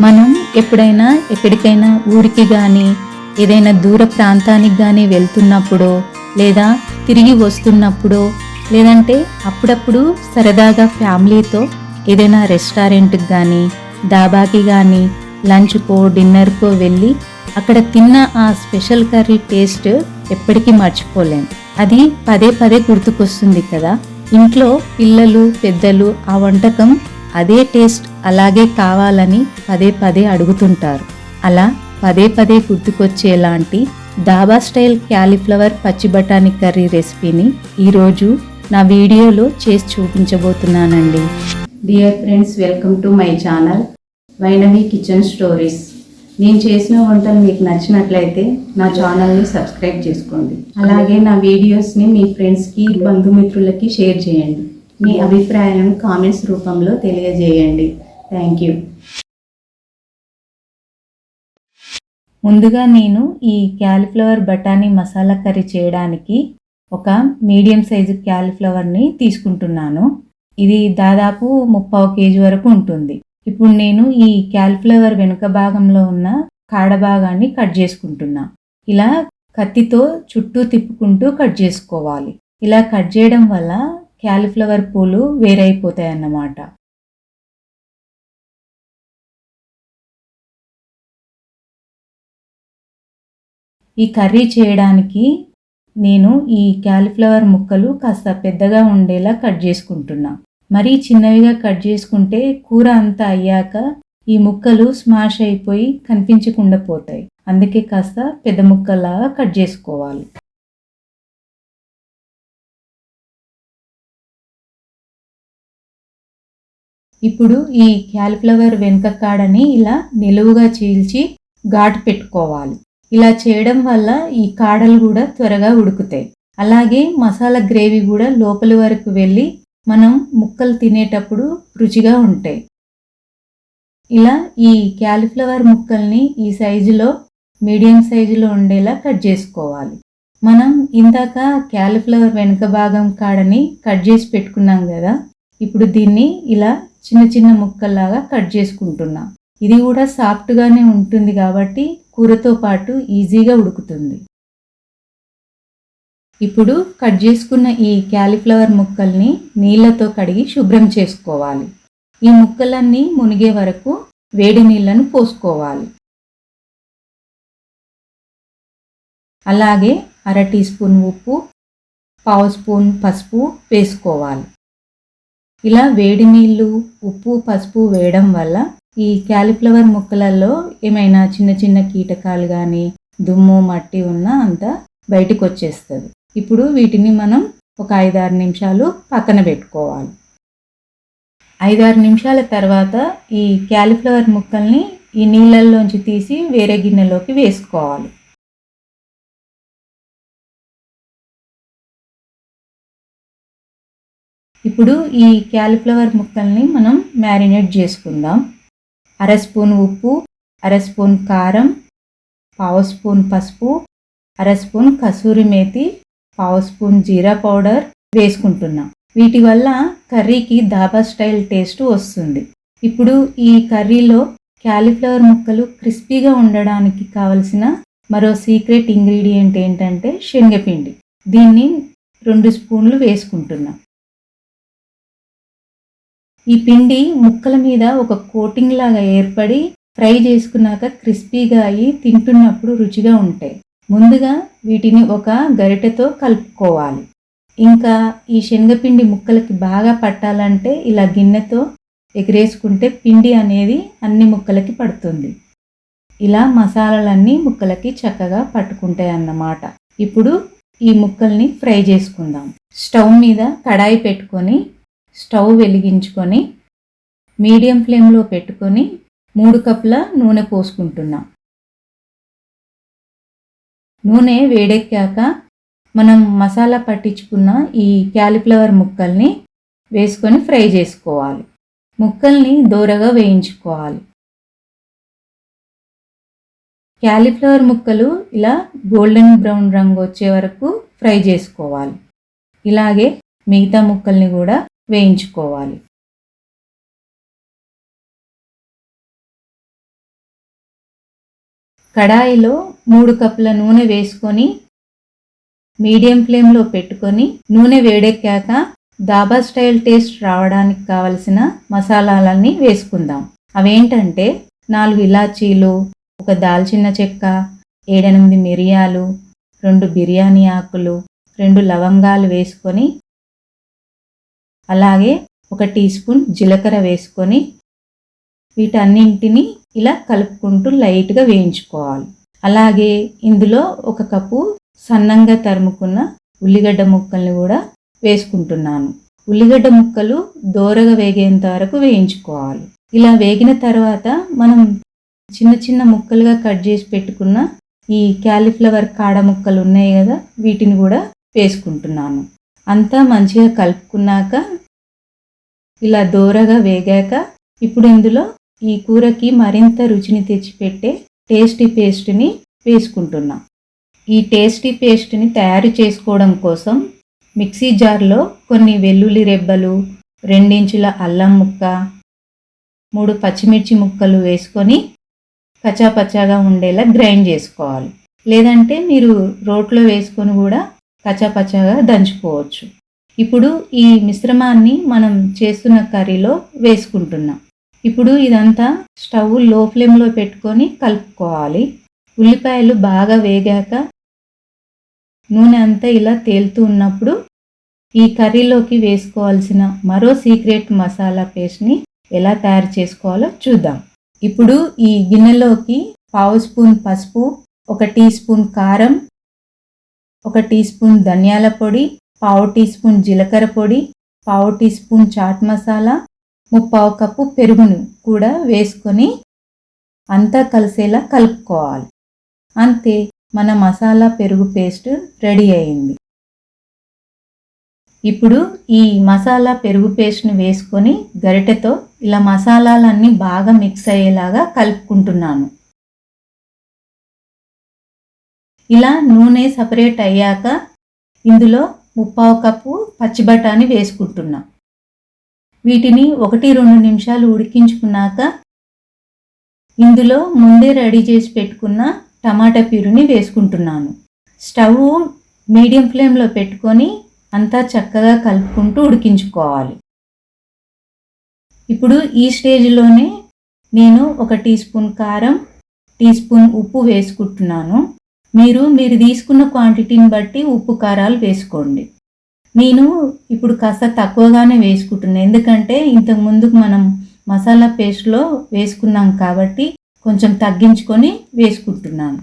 మనం ఎప్పుడైనా ఎక్కడికైనా ఊరికి కానీ ఏదైనా దూర ప్రాంతానికి కానీ వెళ్తున్నప్పుడో లేదా తిరిగి వస్తున్నప్పుడో లేదంటే అప్పుడప్పుడు సరదాగా ఫ్యామిలీతో ఏదైనా రెస్టారెంట్కి కానీ దాబాకి కానీ లంచ్కో డిన్నర్కో వెళ్ళి అక్కడ తిన్న ఆ స్పెషల్ కర్రీ టేస్ట్ ఎప్పటికీ మర్చిపోలేం. అది పదే పదే గుర్తుకొస్తుంది కదా. ఇంట్లో పిల్లలు పెద్దలు ఆ వంటకం అదే టేస్ట్ అలాగే కావాలని పదే పదే అడుగుతుంటారు. అలా పదే పదే గుర్తుకొచ్చేలాంటి దాబా స్టైల్ క్యాలీఫ్లవర్ పచ్చి బఠానీ కర్రీ రెసిపీని ఈరోజు నా వీడియోలో చేసి చూపించబోతున్నానండి. Dear friends welcome to my channel Vainavi kitchen stories. నేను చేసిన వంటలు మీకు నచ్చినట్లయితే నా ఛానల్ని సబ్స్క్రైబ్ చేసుకోండి. అలాగే నా వీడియోస్ని మీ ఫ్రెండ్స్కి బంధుమిత్రులకి షేర్ చేయండి. మీ అభిప్రాయం కామెంట్స్ రూపంలో తెలియజేయండి. Thank you. ముందుగా నేను ఈ క్యాలిఫ్లవర్ బఠానీ మసాలా కర్రీ చేయడానికి ఒక మీడియం సైజు క్యాలిఫ్లవర్ని తీసుకుంటున్నాను. ఇది దాదాపు ముప్పావు కేజీ వరకు ఉంటుంది. ఇప్పుడు నేను ఈ క్యాలిఫ్లవర్ వెనుక భాగంలో ఉన్న కాడ భాగాన్ని కట్ చేసుకుంటున్నా. ఇలా కత్తితో చుట్టూ తిప్పుకుంటూ కట్ చేసుకోవాలి. ఇలా కట్ చేయడం వల్ల క్యాలీఫ్లవర్ పూలు వేరైపోతాయి అన్నమాట ఈ కర్రీ చేయడానికి నేను ఈ క్యాలీఫ్లవర్ ముక్కలు కాస్త పెద్దగా ఉండేలా కట్ చేసుకుంటున్నా. మరీ చిన్నవిగా కట్ చేసుకుంటే కూర అంతా అయ్యాక ఈ ముక్కలు స్మాష్ అయిపోయి కనిపించకుండా పోతాయి. అందుకే కాస్త పెద్ద ముక్కలాగా కట్ చేసుకోవాలి. ఇప్పుడు ఈ క్యాలిఫ్లవర్ వెనుక కాడని ఇలా నిలువుగా చీల్చి ఘాటు పెట్టుకోవాలి. ఇలా చేయడం వల్ల ఈ కాడలు కూడా త్వరగా ఉడుకుతాయి. అలాగే మసాలా గ్రేవీ కూడా లోపలి వరకు వెళ్ళి మనం ముక్కలు తినేటప్పుడు రుచిగా ఉంటాయి. ఇలా ఈ క్యాలిఫ్లవర్ ముక్కల్ని ఈ సైజులో మీడియం సైజులో ఉండేలా కట్ చేసుకోవాలి. మనం ఇందాక క్యాలిఫ్లవర్ వెనుక భాగం కాడని కట్ చేసి పెట్టుకున్నాం కదా ఇప్పుడు దీన్ని ఇలా చిన్న చిన్న ముక్కల్లాగా కట్ చేసుకుంటున్నాం. ఇది కూడా సాఫ్ట్గానే ఉంటుంది కాబట్టి కూరతో పాటు ఈజీగా ఉడుకుతుంది. ఇప్పుడు కట్ చేసుకున్న ఈ క్యాలీఫ్లవర్ ముక్కల్ని నీళ్ళతో కడిగి శుభ్రం చేసుకోవాలి. ఈ ముక్కలన్నీ మునిగే వరకు వేడి నీళ్ళను పోసుకోవాలి. అలాగే అర టీ స్పూన్ ఉప్పు పావు స్పూన్ పసుపు వేసుకోవాలి. ఇలా వేడి నీళ్ళు ఉప్పు పసుపు వేయడం వల్ల ఈ క్యాలీఫ్లవర్ ముక్కలలో ఏమైనా చిన్న చిన్న కీటకాలు కానీ దుమ్ము మట్టి ఉన్నా అంతా బయటికి వచ్చేస్తుంది ఇప్పుడు వీటిని మనం ఒక ఐదారు నిమిషాలు పక్కన పెట్టుకోవాలి. ఐదారు నిమిషాల తర్వాత ఈ క్యాలీఫ్లవర్ ముక్కల్ని ఈ నీళ్ళల్లోంచి తీసి వేరే గిన్నెలోకి వేసుకోవాలి. ఇప్పుడు ఈ క్యాలిఫ్లవర్ ముక్కల్ని మనం మ్యారినేట్ చేసుకుందాం. అర స్పూన్ ఉప్పు అర స్పూన్ కారం పావు స్పూన్ పసుపు అర స్పూన్ కసూరి మేతి పావు స్పూన్ జీరా పౌడర్ వేసుకుంటున్నాం. వీటి వల్ల కర్రీకి దాబా స్టైల్ టేస్ట్ వస్తుంది. ఇప్పుడు ఈ కర్రీలో క్యాలీఫ్లవర్ ముక్కలు క్రిస్పీగా ఉండడానికి కావలసిన మరో సీక్రెట్ ఇంగ్రీడియంట్ ఏంటంటే శనగపిండి. దీన్ని రెండు స్పూన్లు వేసుకుంటున్నాం. ఈ పిండి ముక్కల మీద ఒక కోటింగ్ లాగా ఏర్పడి ఫ్రై చేసుకున్నాక క్రిస్పీగా అయ్యి తింటున్నప్పుడు రుచిగా ఉంటాయి. ముందుగా వీటిని ఒక గరిటెతో కలుపుకోవాలి. ఇంకా ఈ శనగపిండి ముక్కలకి బాగా పట్టాలంటే ఇలా గిన్నెతో ఎగిరేసుకుంటే పిండి అనేది అన్ని ముక్కలకి పడుతుంది. ఇలా మసాలాలన్నీ ముక్కలకి చక్కగా పట్టుకుంటాయి అన్నమాట. ఇప్పుడు ఈ ముక్కల్ని ఫ్రై చేసుకుందాం. స్టవ్ మీద కడాయి పెట్టుకొని స్టవ్ వెలిగించుకొని మీడియం ఫ్లేమ్లో పెట్టుకొని మూడు కప్పుల నూనె పోసుకుంటున్నాం. నూనె వేడెక్కాక మనం మసాలా పట్టించుకున్న ఈ క్యాలిఫ్లవర్ ముక్కల్ని వేసుకొని ఫ్రై చేసుకోవాలి. ముక్కల్ని దూరగా వేయించుకోవాలి. క్యాలీఫ్లవర్ ముక్కలు ఇలా గోల్డెన్ బ్రౌన్ రంగు వచ్చే వరకు ఫ్రై చేసుకోవాలి. ఇలాగే మిగతా ముక్కల్ని కూడా వేయించుకోవాలి. కడాయిలో మూడు కప్పుల నూనె వేసుకొని మీడియం ఫ్లేమ్లో పెట్టుకొని నూనె వేడెక్కాక దాబా స్టైల్ టేస్ట్ రావడానికి కావలసిన మసాలాలన్నీ వేసుకుందాం. అవేంటంటే నాలుగు ఇలాచీలు ఒక దాల్చిన చెక్క ఏడెనిమిది మిరియాలు రెండు బిర్యానీ ఆకులు రెండు లవంగాలు వేసుకొని అలాగే ఒక టీ స్పూన్ జీలకర్ర వేసుకొని వీటన్నింటిని ఇలా కలుపుకుంటూ లైట్గా వేయించుకోవాలి. అలాగే ఇందులో ఒక కప్పు సన్నంగా తరుముకున్న ఉల్లిగడ్డ ముక్కల్ని కూడా వేసుకుంటున్నాను. ఉల్లిగడ్డ ముక్కలు దోరగా వేగేంత వరకు వేయించుకోవాలి. ఇలా వేగిన తర్వాత మనం చిన్న చిన్న ముక్కలుగా కట్ చేసి పెట్టుకున్న ఈ క్యాలీఫ్లవర్ కాడ ముక్కలు ఉన్నాయి కదా వీటిని కూడా వేసుకుంటున్నాను. అంతా మంచిగా కలుపుకున్నాక ఇలా దోరగా వేగాక ఇప్పుడు ఇందులో ఈ కూరకి మరింత రుచిని తెచ్చిపెట్టే టేస్టీ పేస్ట్ని వేసుకుంటున్నాం. ఈ టేస్టీ పేస్ట్ని తయారు చేసుకోవడం కోసం మిక్సీ జార్లో కొన్ని వెల్లుల్లి రెబ్బలు రెండించుల అల్లం ముక్క మూడు పచ్చిమిర్చి ముక్కలు వేసుకొని కచాపచాగా ఉండేలా గ్రైండ్ చేసుకోవాలి. లేదంటే మీరు రోట్లో వేసుకొని కూడా కచాపచాగా దంచుకోవచ్చు. ఇప్పుడు ఈ మిశ్రమాన్ని మనం చేస్తున్న కర్రీలో వేసుకుంటున్నాం. ఇప్పుడు ఇదంతా స్టవ్లో ఫ్లేమ్లో పెట్టుకొని కలుపుకోవాలి. ఉల్లిపాయలు బాగా వేగాక నూనె అంతా ఇలా తేలుతూ ఉన్నప్పుడు ఈ కర్రీలోకి వేసుకోవాల్సిన మరో సీక్రెట్ మసాలా పేస్ట్ని ఎలా తయారు చేసుకోవాలో చూద్దాం. ఇప్పుడు ఈ గిన్నెలోకి పావు స్పూన్ పసుపు ఒక టీ స్పూన్ కారం ఒక టీ స్పూన్ ధనియాల పొడి పావు టీ స్పూన్ జీలకర్ర పొడి పావు టీ స్పూన్ చాట్ మసాలా ముప్పావు కప్పు పెరుగును కూడా వేసుకొని అంతా కలిసేలా కలుపుకోవాలి. అంతే మన మసాలా పెరుగు పేస్ట్ రెడీ అయింది. ఇప్పుడు ఈ మసాలా పెరుగు పేస్ట్ని వేసుకొని గరిటెతో ఇలా మసాలాలన్నీ బాగా మిక్స్ అయ్యేలాగా కలుపుకుంటున్నాను. ఇలా నూనె సపరేట్ అయ్యాక ఇందులో ముప్పావు కప్పు పచ్చి బఠానీ వేసుకుంటున్నా. వీటిని ఒకటి రెండు నిమిషాలు ఉడికించుకున్నాక ఇందులో ముందే రెడీ చేసి పెట్టుకున్న టమాటా ప్యూరిని వేసుకుంటున్నాను. స్టవ్ మీడియం ఫ్లేమ్లో పెట్టుకొని అంతా చక్కగా కలుపుకుంటూ ఉడికించుకోవాలి. ఇప్పుడు ఈ స్టేజ్లోనే నేను ఒక టీ స్పూన్ కారం టీ స్పూన్ ఉప్పు వేసుకుంటున్నాను. మీరు మీరు తీసుకున్న క్వాంటిటీని బట్టి ఉప్పు కారాలు వేసుకోండి. నేను ఇప్పుడు కాస్త తక్కువగానే వేసుకుంటున్నాను ఎందుకంటే ఇంతకు ముందుకు మనం మసాలా పేస్ట్లో వేసుకున్నాం కాబట్టి కొంచెం తగ్గించుకొని వేసుకుంటున్నాను.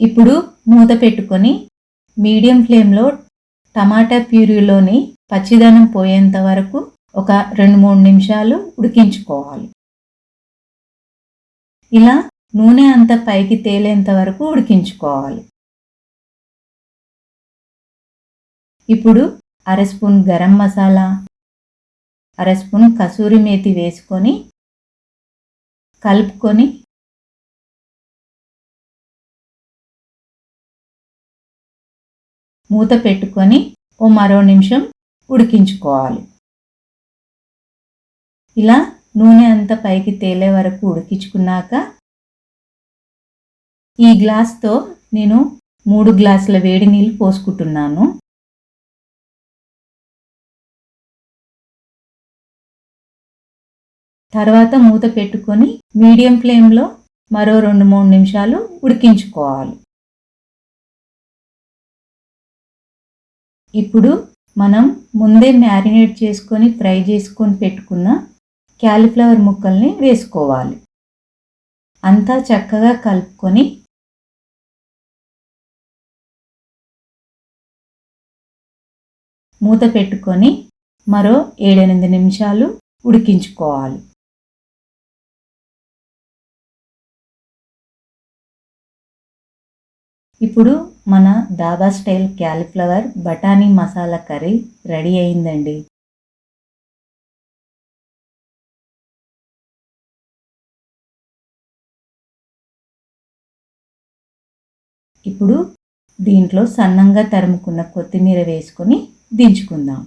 ఇప్పుడు మూత పెట్టుకొని మీడియం ఫ్లేమ్లో టమాటా ప్యూరీలోని పచ్చిదనం పోయేంత వరకు ఒక రెండు మూడు నిమిషాలు ఉడికించుకోవాలి. ఇలా నూనె అంత పైకి తేలేంత వరకు ఉడికించుకోవాలి. ఇప్పుడు అర స్పూన్ గరం మసాలా అర స్పూన్ కసూరి మేతి వేసుకొని కలుపుకొని మూత పెట్టుకొని ఓ మరో నిమిషం ఉడికించుకోవాలి. ఇలా నూనె అంతా పైకి తేలే వరకు ఉడికించుకున్నాక ఈ గ్లాస్తో నేను మూడు గ్లాసుల వేడి నీళ్ళు పోసుకుంటున్నాను. తర్వాత మూత పెట్టుకొని మీడియం ఫ్లేమ్లో మరో రెండు మూడు నిమిషాలు ఉడికించుకోవాలి. ఇప్పుడు మనం ముందే మ్యారినేట్ చేసుకొని ఫ్రై చేసుకొని పెట్టుకున్న క్యాలీఫ్లవర్ ముక్కల్ని వేసుకోవాలి. అంతా చక్కగా కలుపుకొని మూత పెట్టుకొని మరో ఏడెనిమిది నిమిషాలు ఉడికించుకోవాలి. ఇప్పుడు మన దాబా స్టైల్ క్యాలీఫ్లవర్ బఠానీ మసాలా కర్రీ రెడీ అయిందండి. ఇప్పుడు దీంట్లో సన్నంగా తరుముకున్న కొత్తిమీర వేసుకొని దించుకుందాం.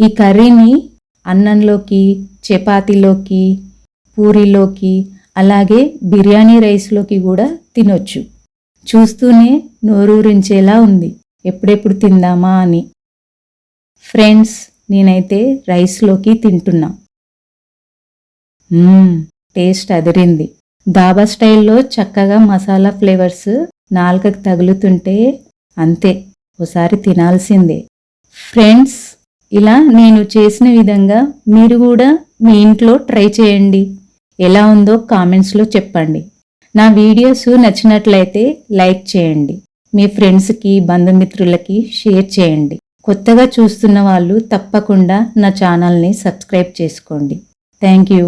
ఈ కర్రీని అన్నంలోకి చపాతీలోకి పూరీలోకి అలాగే బిర్యానీ రైస్లోకి కూడా తినొచ్చు. చూస్తూనే నోరూరించేలా ఉంది. ఎప్పుడెప్పుడు తిందామా అని. ఫ్రెండ్స్ నేనైతే రైస్లోకి తింటున్నా. టేస్ట్ అదిరింది. దాబా స్టైల్లో చక్కగా మసాలా ఫ్లేవర్స్ నాలుకకి తగులుతుంటే అంతే. ఒకసారి తినాల్సిందే. ఫ్రెండ్స్ ఇలా నేను చేసిన విధంగా మీరు కూడా మీ ఇంట్లో ట్రై చేయండి. ఎలా ఉందో కామెంట్స్లో చెప్పండి. నా వీడియోస్ నచ్చినట్లయితే లైక్ చేయండి. మీ ఫ్రెండ్స్కి బంధుమిత్రులకి షేర్ చేయండి. కొత్తగా చూస్తున్న వాళ్ళు తప్పకుండా నా ఛానల్ని సబ్స్క్రైబ్ చేసుకోండి. Thank you.